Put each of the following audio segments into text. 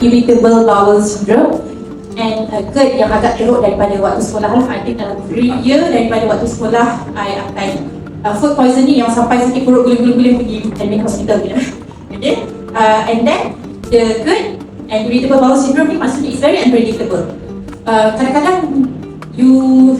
irritable bowel syndrome and uh, GERD yang agak teruk daripada waktu sekolah lah. I think dalam 3 year daripada waktu sekolah I akan uh, food poisoning yang sampai sakit perut guling-guling pergi admit hospital gitu. Okay. Uh, and then the GERD and irritable bowel syndrome ni maksudnya it's very unpredictable. Uh, kadang-kadang you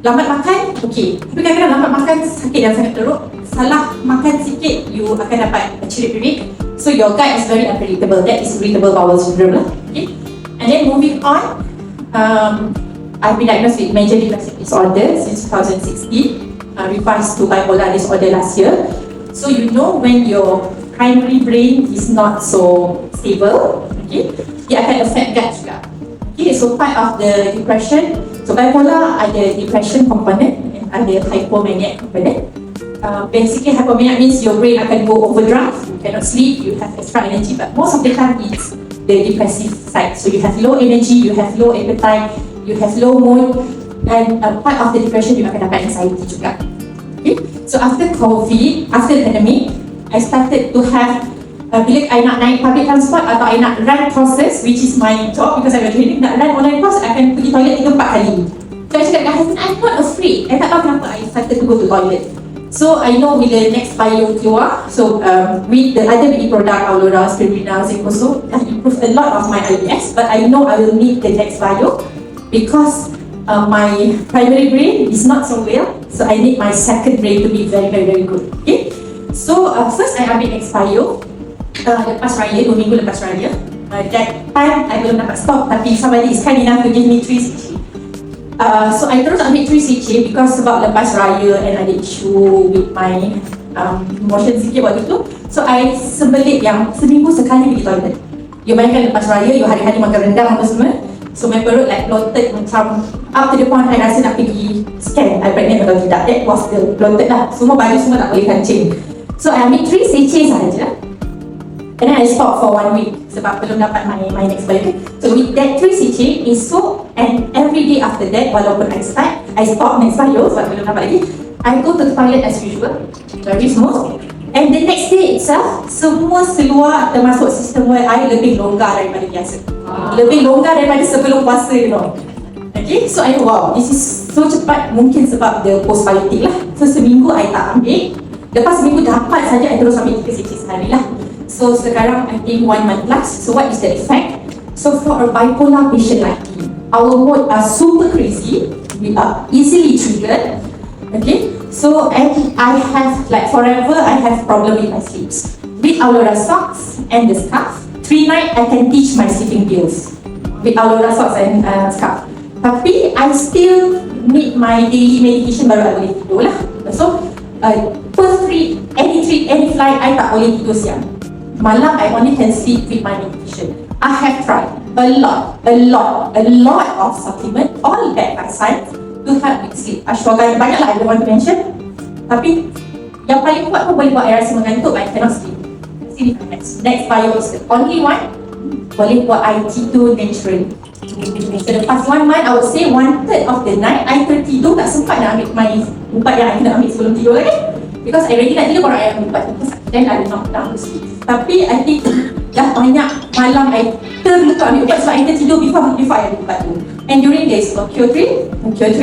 lambat makan, okay. Tapi kadang-kadang lambat makan sakit yang sangat teruk. Salah makan sikit, you akan dapat cerit-cerit. So your gut is very unpredictable. That is irritable bowel syndrome lah. Okay. And then moving on, um, I've been diagnosed with major depressive disorder since 2016, uh, revised to bipolar disorder last year. So you know when your primary brain is not so stable, okay, dia akan affect gut juga. Okay, so part of the depression, so bipolar ada depression component and ada hypomaniac component. Uh, basically hypomania means your brain akan go overdrive, you cannot sleep, you have extra energy, but most of the time it's the depressive side. So you have low energy, you have low appetite, you have low mood, and uh, part of the depression you akan dapat anxiety juga. Okay? So after COVID, after the pandemic, I started to have uh, bila I nak naik public transport atau I nak run courses, which is my job because I'm a training, nak run online course, I akan pergi toilet 3-4 kali. So I cakap dengan husband, I'm not afraid. I tak tahu kenapa I started to go to toilet. So I know bila next bio keluar, so um, with the other BD product, Aurora, Spirulina, Zincoso, that improved a lot of my IBS, but I know I will need the next bio because uh, my primary brain is not so well, so I need my second brain to be very, very, very good. Okay? So uh, first I ambil next bio, uh, lepas raya, dua minggu lepas raya. Uh, that time I belum dapat stop, tapi somebody is kind enough to give me 3 CC. Uh, so I terus ambil 3 CC because sebab lepas raya and ada issue with my um, emotion sikit waktu tu. So I sembelit yang seminggu sekali pergi toilet. You bayangkan lepas raya, you hari-hari makan rendang apa semua. So my perut like bloated macam up to the point I rasa nak pergi scan I pregnant atau tidak. That was the bloated lah. Semua baju semua tak boleh kancing. So I ambil 3 CC sahaja. And then I stop for one week sebab belum dapat my, my next bio. So with that 3 CC is so and every day after that walaupun I start, I stop next bio sebab belum dapat lagi. I go to the toilet as usual, very smooth. And the next day itself, semua seluar termasuk sistem wear I lebih longgar daripada biasa. Lebih longgar daripada sebelum puasa, you know. Okay, so I wow, this is so cepat mungkin sebab the postbiotic lah. So seminggu I tak ambil. Lepas seminggu dapat saja, I terus ambil 3 CC sehari lah. So sekarang I think one month plus. So what is the effect? So for a bipolar patient like our mood are super crazy. We are easily triggered. Okay, so and I have like forever I have problem with my sleeps. With Aurora socks and the scarf, three night I can teach my sleeping pills with Aurora socks and uh, scarf. Tapi I still need my daily medication baru I boleh tidur lah. So uh, per three, any three, any flight, I tak boleh tidur siang. Malam I only can sleep with my medication. I have tried a lot, a lot, a lot of supplement, all by science to help with sleep. Ashwagandha banyak lah I don't want to mention. Tapi yang paling kuat pun boleh buat I rasa mengantuk but I cannot sleep. Next. Next bio is the only one boleh buat I tidur naturally. So the past one month, I would say one third of the night, I tertidur tak sempat nak ambil my ubat yang I kena ambil sebelum tidur lagi. Because I ready nak tidur baru I ambil ubat. Then I will not down to sleep. Tapi I think dah banyak malam I terluka ambil ubat sebab I tertidur before, before I ubat tu. And during days of Q3, Q3,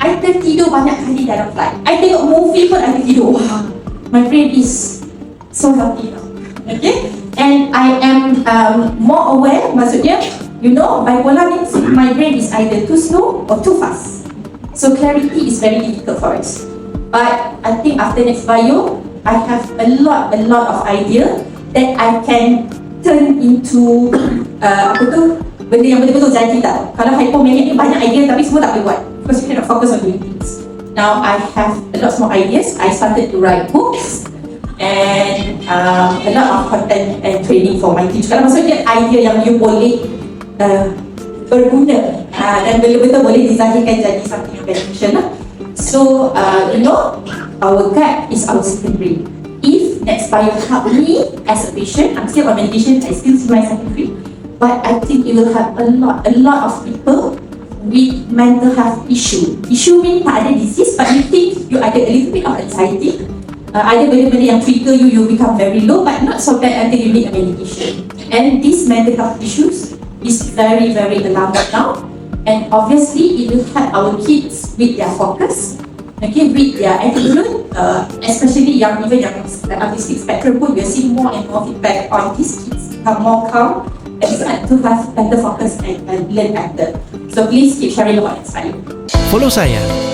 I tertidur banyak kali dalam flight. I tengok movie pun I tertidur. Wah, my brain is so healthy now. Okay? And I am um, more aware, maksudnya, you know, bipolar means my brain is either too slow or too fast. So clarity is very difficult for us. But I think after next bio, I have a lot, a lot of idea that I can turn into uh, apa tu benda yang betul-betul jadi tau. Kalau hypomaniac ni banyak idea tapi semua tak boleh buat because you cannot focus on doing things. Now I have a lot more ideas. I started to write books and um, a lot of content and training for my team. Kalau maksudnya idea yang you boleh uh, berguna uh, dan betul-betul boleh dizahirkan jadi something yang beneficial lah. So, uh, you know, our gut is our second brain. Bio help me as a patient, I'm still on medication, I still see my second brain, but I think it will help a lot, a lot of people with mental health issue. Issue mean tak ada disease, but you think you ada a little bit of anxiety, uh, ada benda-benda yang trigger you, you become very low, but not so bad until you need a medication. And these mental health issues is very, very alarming now. And obviously, it will help our kids with their focus, okay, with their attitude, uh, especially young, even young like autistic spectrum, pun we are seeing more and more feedback on these kids become more calm and start to have better focus and, and learn better. So please keep sharing what inspires you. Follow saya